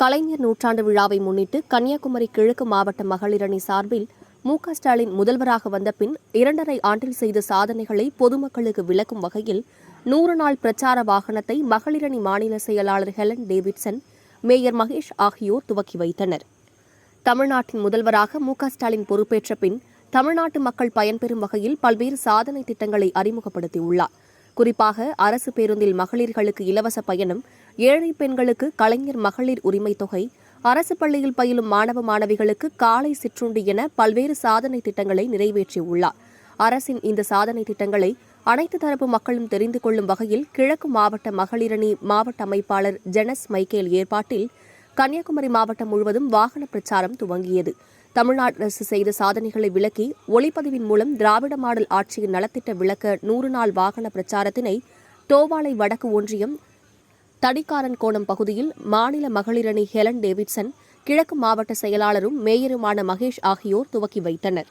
கலைஞர் நூற்றாண்டு விழாவை முன்னிட்டு கன்னியாகுமரி கிழக்கு மாவட்ட மகளிரணி சார்பில் மு க ஸ்டாலின் முதல்வராக வந்த பின் இரண்டரை ஆண்டில் செய்த சாதனைகளை பொதுமக்களுக்கு விளக்கும் வகையில் நூறு நாள் பிரச்சார வாகனத்தை மகளிரணி மாநில செயலாளர் ஹெலன் டேவிட்சன் மேயர் மகேஷ் ஆகியோர் துவக்கி வைத்தனர். தமிழ்நாட்டின் முதல்வராக மு க ஸ்டாலின் பொறுப்பேற்ற பின் தமிழ்நாட்டு மக்கள் பயன்பெறும் வகையில் பல்வேறு சாதனை திட்டங்களை அறிமுகப்படுத்தியுள்ளார். குறிப்பாக அரசு பேருந்தில் மகளிர்களுக்கு இலவச பயணம் ஏழை பெண்களுக்கு கலைஞர் மகளிர் உரிமைத் தொகை அரசு பள்ளியில் பயிலும் மாணவ மாணவிகளுக்கு காலை சிற்றுண்டி என பல்வேறு சாதனை திட்டங்களை நிறைவேற்றியுள்ளார். அரசின் இந்த சாதனை திட்டங்களை அனைத்து தரப்பு மக்களும் தெரிந்து கொள்ளும் வகையில் கிழக்கு மாவட்ட மகளிரணி மாவட்ட அமைப்பாளர் ஜெனஸ் மைக்கேல் ஏற்பாட்டில் கன்னியாகுமரி மாவட்டம் முழுவதும் வாகன பிரச்சாரம் துவங்கியது. தமிழ்நாடு அரசு செய்த சாதனைகளை விளக்கி ஒளிப்பதிவின் மூலம் திராவிட மாடல் ஆட்சியின் நலத்திட்ட விளக்க நூறு நாள் வாகன பிரச்சாரத்தினை தோவாளை வடக்கு ஒன்றியம் தடிக்காரன் கோணம் பகுதியில் மாநில மகளிரணி ஹெலன் டேவிட்சன் கிழக்கு மாவட்ட செயலாளரும் மேயருமான மகேஷ் ஆகியோர் துவக்கி வைத்தனர்.